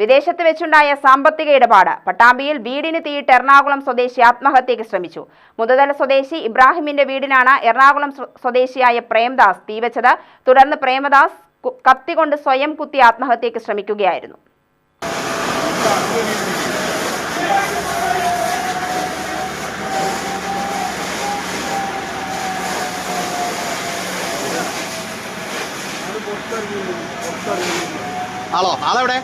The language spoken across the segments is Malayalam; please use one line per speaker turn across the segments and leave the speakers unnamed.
വിദേശത്ത് വെച്ചുണ്ടായ സാമ്പത്തിക ഇടപാട്. പട്ടാമ്പിയിൽ വീടിന് തീയിട്ട് എറണാകുളം സ്വദേശി ആത്മഹത്യയ്ക്ക് ശ്രമിച്ചു. മുതതല സ്വദേശി ഇബ്രാഹിമിന്റെ വീടിനാണ് എറണാകുളം സ്വദേശിയായ പ്രേംദാസ് തീവച്ചത് തുടർന്ന് പ്രേമദാസ് കത്തികൊണ്ട് സ്വയം കുത്തി ആത്മഹത്യയ്ക്ക് ശ്രമിക്കുകയായിരുന്നു.
ആളോ? ആളെവിടെ?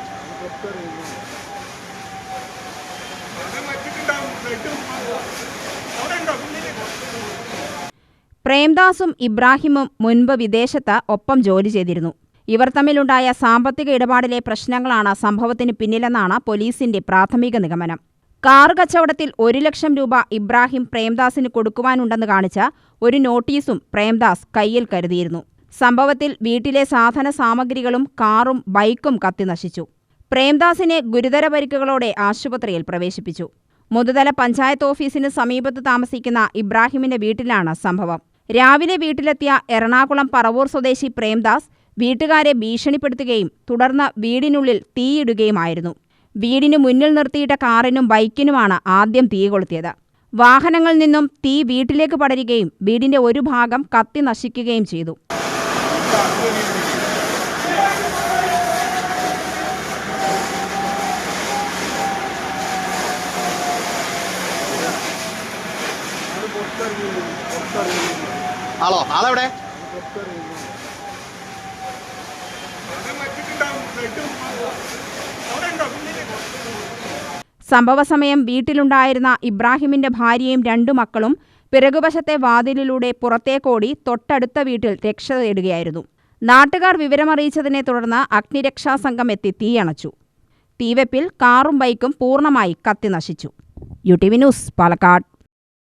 പ്രേംദാസും ഇബ്രാഹിമും മുൻപ് വിദേശത്ത് ഒപ്പം ജോലി ചെയ്തിരുന്നു. ഇവർ തമ്മിലുണ്ടായ സാമ്പത്തിക ഇടപാടിലെ പ്രശ്നങ്ങളാണ് സംഭവത്തിന് പിന്നിലെന്നാണ് പോലീസിന്റെ പ്രാഥമിക നിഗമനം. കാർ കച്ചവടത്തിൽ ഒരു ലക്ഷം രൂപ ഇബ്രാഹിം പ്രേംദാസിന് കൊടുക്കുവാനുണ്ടെന്ന് കാണിച്ച ഒരു നോട്ടീസും പ്രേംദാസ് കയ്യിൽ കരുതിയിരുന്നു. സംഭവത്തിൽ വീട്ടിലെ സാധന സാമഗ്രികളും കാറും ബൈക്കും കത്തിനശിച്ചു. പ്രേംദാസിനെ ഗുരുതര പരിക്കുകളോടെ ആശുപത്രിയിൽ പ്രവേശിപ്പിച്ചു. മുതുതല പഞ്ചായത്ത് ഓഫീസിന് സമീപത്ത് താമസിക്കുന്ന ഇബ്രാഹിമിന്റെ വീട്ടിലാണ് സംഭവം. രാവിലെ വീട്ടിലെത്തിയ എറണാകുളം പറവൂർ സ്വദേശി പ്രേംദാസ് വീട്ടുകാരെ ഭീഷണിപ്പെടുത്തുകയും തുടർന്ന് വീടിനുള്ളിൽ തീയിടുകയുമായിരുന്നു. വീടിനു മുന്നിൽ നിർത്തിയിട്ട കാറിനും ബൈക്കിനുമാണ് ആദ്യം തീ കൊളുത്തിയത്. വാഹനങ്ങളിൽ നിന്നും തീ വീട്ടിലേക്ക് പടരുകയും വീടിന്റെ ഒരു ഭാഗം കത്തി നശിക്കുകയും ചെയ്തു.
ആളോ? ആളെവിടെ?
സംഭവസമയം വീട്ടിലുണ്ടായിരുന്ന ഇബ്രാഹിമിന്റെ ഭാര്യയും രണ്ടു മക്കളും പിറകുവശത്തെ വാതിലിലൂടെ പുറത്തേക്കോടി തൊട്ടടുത്ത വീട്ടിൽ രക്ഷ തേടുകയായിരുന്നു. നാട്ടുകാർ വിവരമറിയിച്ചതിനെ തുടർന്ന് അഗ്നിരക്ഷാ സംഘം എത്തി തീയണച്ചു. തീവെപ്പിൽ കാറും ബൈക്കും പൂർണമായി കത്തിനശിച്ചു. U T V news Palakkad.